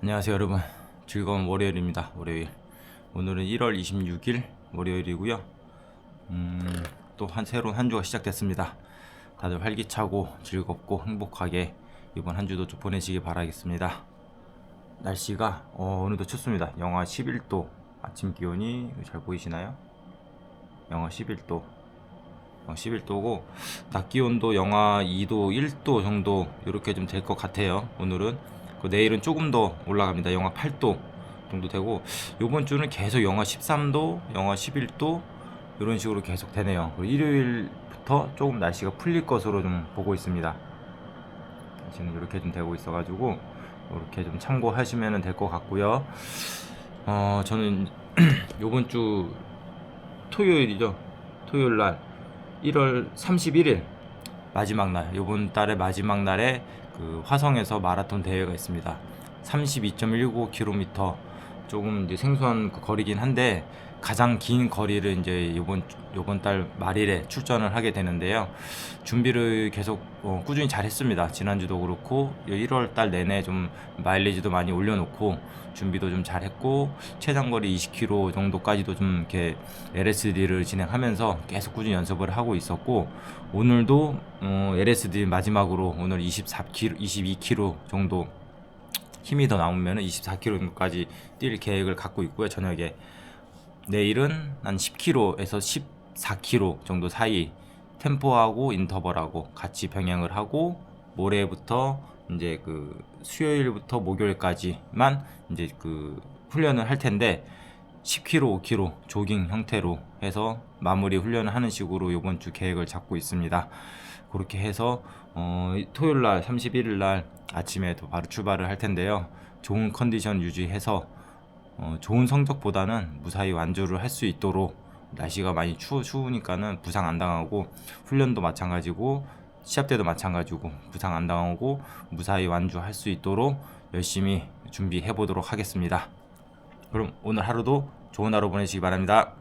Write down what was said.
안녕하세요 여러분. 즐거운 월요일입니다 월요일. 오늘은 1월 26일 월요일이고요. 음, 또 한 새로운 한 주가 시작됐습니다. 다들 활기차고 즐겁고 행복하게 이번 한 주도 좀 보내시기 바라겠습니다. 날씨가 어, 오늘도 춥습니다. 영하 11도. 아침 기온이 잘 보이시나요? 영하 11도. 어, 11도고 낮 기온도 영하 2도 1도 정도 이렇게 좀 될 것 같아요 오늘은 그 내일은 조금 더 올라갑니다. 영하 8도 정도 되고 요번 주는 계속 영하 13도 영하 11도 이런 식으로 계속 되네요. 일요일부터 조금 날씨가 풀릴 것으로 좀 보고 있습니다. 지금 이렇게 좀 되고 있어 가지고 이렇게 좀 참고하시면 될 것 같고요. 어 저는 요번 주 토요일이죠. 토요일 날 1월 31일 마지막 날 이번 달의 마지막 날에 그 화성에서 마라톤 대회가 있습니다. 32.19km 조금 이제 생소한 그 거리긴 한데 가장 긴 거리를 이제 이번 이번 달 말일에 출전을 하게 되는데요. 준비를 계속 어, 꾸준히 잘 했습니다. 지난주도 그렇고 1월 달 내내 좀 마일리지도 많이 올려놓고 준비도 좀 잘했고 최장거리 20km 정도까지도 좀 이렇게 LSD를 진행하면서 계속 꾸준히 연습을 하고 있었고 오늘도 어, LSD 마지막으로 오늘 24km, 22km 정도 힘이 더 남으면 24km까지 뛸 계획을 갖고 있고요. 저녁에 내일은 한 10km에서 14km 정도 사이 템포하고 인터벌하고 같이 병행을 하고 모레부터 이제 그 수요일부터 목요일까지만 이제 그 훈련을 할 텐데 10km, 5km 조깅 형태로 해서 마무리 훈련을 하는 식으로 이번 주 계획을 잡고 있습니다. 그렇게 해서 어, 토요일 날 31일 날 아침에 또 바로 출발을 할 텐데요. 좋은 컨디션 유지해서 어, 좋은 성적보다는 무사히 완주를 할 수 있도록 날씨가 많이 추, 추우니까는 부상 안 당하고 훈련도 마찬가지고 시합 때도 마찬가지고 부상 안 당하고 무사히 완주할 수 있도록 열심히 준비해 보도록 하겠습니다. 그럼 오늘 하루도 좋은 하루 보내시기 바랍니다.